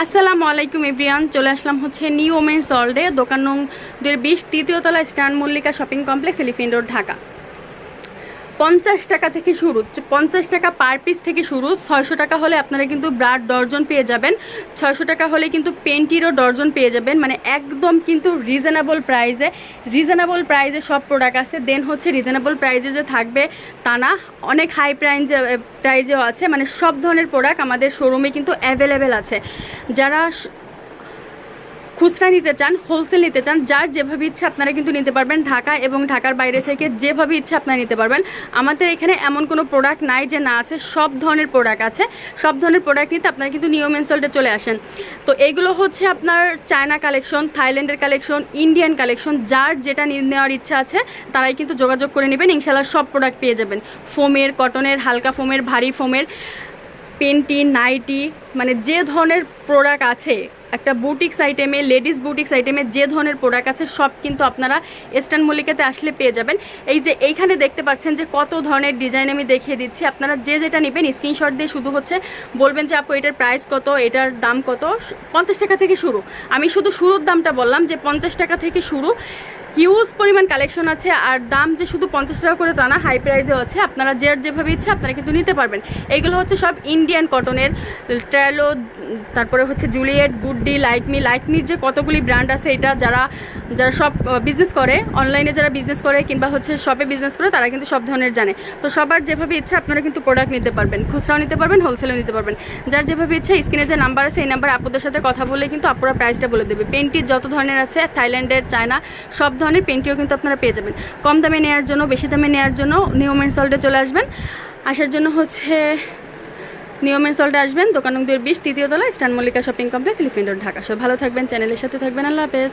আসসালামু আলাইকুম এভরিয়ান চলে আসলাম হচ্ছে নিউ ওমেন্স ওয়ার্ল্ডে দোকান নং দুয়ের বিশ তৃতীয়তলা stand Mallika shopping complex, elephant road, Dhaka. পঞ্চাশ টাকা থেকে শুরু, পঞ্চাশ টাকা পার পিস থেকে শুরু, ছয়শো টাকা হলে আপনারা কিন্তু ব্রাড ডর্জন পেয়ে যাবেন, ছয়শো টাকা হলে কিন্তু পেন্টিরও ডর্জন পেয়ে যাবেন মানে একদম কিন্তু রিজনেবল প্রাইজে রিজনেবল প্রাইজে সব প্রোডাক্ট আছে দেন হচ্ছে রিজনেবল প্রাইজে যে থাকবে তা না, অনেক হাই প্রাইজে প্রাইজেও আছে মানে সব ধরনের প্রোডাক্ট আমাদের শোরুমে কিন্তু অ্যাভেলেবেল আছে। যারা খুচরা নিতে চান হোলসেল নিতে চান, যার যেভাবে ইচ্ছে আপনারা কিন্তু নিতে পারবেন ঢাকা এবং ঢাকার বাইরে থেকে যেভাবে ইচ্ছে আপনারা নিতে পারবেন। আমাদের এখানে এমন কোনো প্রোডাক্ট নাই যে না আছে, সব ধরনের প্রোডাক্ট আছে। সব ধরনের প্রোডাক্ট নিতে আপনারা কিন্তু নিয়ম ইনসল্টে চলে আসেন। তো এইগুলো হচ্ছে আপনার চায়না কালেকশন থাইল্যান্ডের কালেকশন ইন্ডিয়ান কালেকশন যার যেটা নেওয়ার ইচ্ছা আছে, তারাই কিন্তু যোগাযোগ করে নেবেন। ইনশাল্লাহ সব প্রোডাক্ট পেয়ে যাবেন। ফোমের কটনের হালকা ফোমের, ভারী ফোমের। পেন্টি, নাইটি মানে যে ধরনের প্রোডাক্ট আছে, একটা বুটিক্স আইটেমে, লেডিস বুটিক্স আইটেমে যে ধরনের প্রোডাক্ট আছে, সব কিন্তু আপনারা ইস্টার্ন মল্লিকাতে আসলে পেয়ে যাবেন। এই যে এইখানে দেখতে পাচ্ছেন যে কত ধরনের ডিজাইন আমি দেখিয়ে দিচ্ছি। আপনারা যে যেটা নেবেন, স্ক্রিনশট দিয়ে শুধু হচ্ছে বলবেন যে, আপু, এটার প্রাইস কত? এটার দাম কত? পঞ্চাশ টাকা থেকে শুরু। আমি শুধু শুরুর দামটা বললাম যে, পঞ্চাশ টাকা থেকে শুরু। হিউজ পরিমাণ কালেকশন আছে আর দাম যে শুধু পঞ্চাশ টাকা করে তা না হাই প্রাইসেও আছে। আপনারা যে যেভাবে ইচ্ছে আপনারা কিন্তু নিতে পারবেন। এইগুলো হচ্ছে সব ইন্ডিয়ান কটনের ট্র্যালো তারপরে হচ্ছে জুলিয়েট গুডডি লাইকমি লাইকমির যে কতগুলি ব্র্যান্ড আছে, এটা যারা যারা সব বিজনেস করে অনলাইনে যারা বিজনেস করে কিংবা হচ্ছে শপে বিজনেস করে, তারা কিন্তু সব ধরনের জানে। তো সবার যেভাবে ইচ্ছা আপনারা কিন্তু প্রোডাক্ট নিতে পারবেন, খুচরাও নিতে পারবেন হোলসেলও নিতে পারবেন। যার যেভাবে ইচ্ছা স্ক্রিনে যে নাম্বার আছে, এই নাম্বার আপনাদের সাথে কথা বলে কিন্তু আপনারা প্রাইসটা বলে দেবে। পেন্টির যত ধরনের আছে থাইল্যান্ডের চায়না সব ধরনের পেন্টিও কিন্তু আপনারা পেয়ে যাবেন। কম দামে নেওয়ার জন্য, বেশি দামে নেওয়ার জন্য নিয়মের সল্টে চলে আসবেন। আসার জন্য হচ্ছে নিয়মের সল্টে আসবেন, দোকান দুই বিশ, তৃতীয় তলা stand Mallika shopping complex elephant Dhaka. সব ভালো থাকবেন, চ্যানেলের সাথে থাকবেন। আল্লাহ হাফেজ।